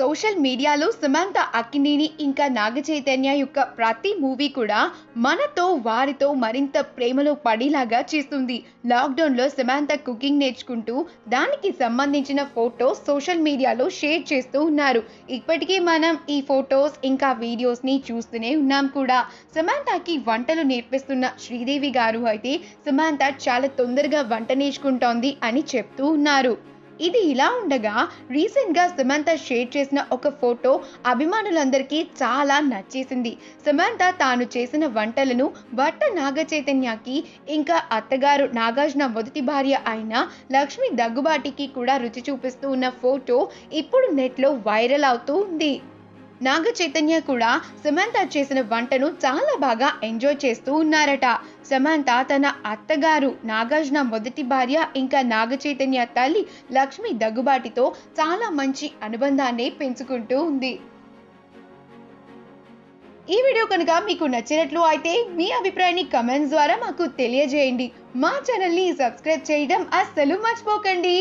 Social మీడియాలో సుమంత అక్కినేని ఇంకా నాగ చైతన్య యొక్క ప్రతి మూవీ కూడా మనతో వారితో మరింత ప్రేమలో పడేలాగా చేస్తుంది. లాక్డౌన్లో సుమంత కుకింగ్ నేర్చుకుంటూ దానికి సంబంధించిన ఫొటోస్ సోషల్ మీడియాలో షేర్ చేస్తూ ఉన్నారు. ఇప్పటికీ మనం ఈ ఫొటోస్ ఇంకా వీడియోస్ని చూస్తూనే ఉన్నాం కూడా. సుమంతకి వంటలు నేర్పిస్తున్న శ్రీదేవి గారు అయితే సుమంత చాలా తొందరగా వంట నేర్చుకుంటోంది అని చెప్తూ ఉన్నారు. ఇది ఇలా ఉండగా రీసెంట్గా సమంత షేర్ చేసిన ఒక ఫోటో అభిమానులందరికీ చాలా నచ్చేసింది. సమంత తాను చేసిన వంటలను భర్త నాగ చైతన్యకి ఇంకా అత్తగారు నాగార్జున మొదటి భార్య అయిన లక్ష్మి దగ్గుబాటికి కూడా రుచి చూపిస్తూ ఉన్న ఫోటో ఇప్పుడు నెట్లో వైరల్ అవుతూ ఉంది. నాగ చైతన్య కూడా సమంత చేసిన వంటను చాలా బాగా ఎంజాయ్ చేస్తూ ఉన్నారట. సమంత తన అత్తగారు నాగార్జున మొదటి భార్య ఇంకా నాగ చైతన్య తల్లి లక్ష్మి దగ్గుబాటితో చాలా మంచి అనుబంధాన్ని పెంచుకుంటూ ఉంది. ఈ వీడియో కనుక మీకు నచ్చినట్లు అయితే మీ అభిప్రాయాన్ని కమెంట్స్ ద్వారా మాకు తెలియజేయండి. మా ఛానల్ని సబ్స్క్రైబ్ చేయడం అస్సలు మర్చిపోకండి.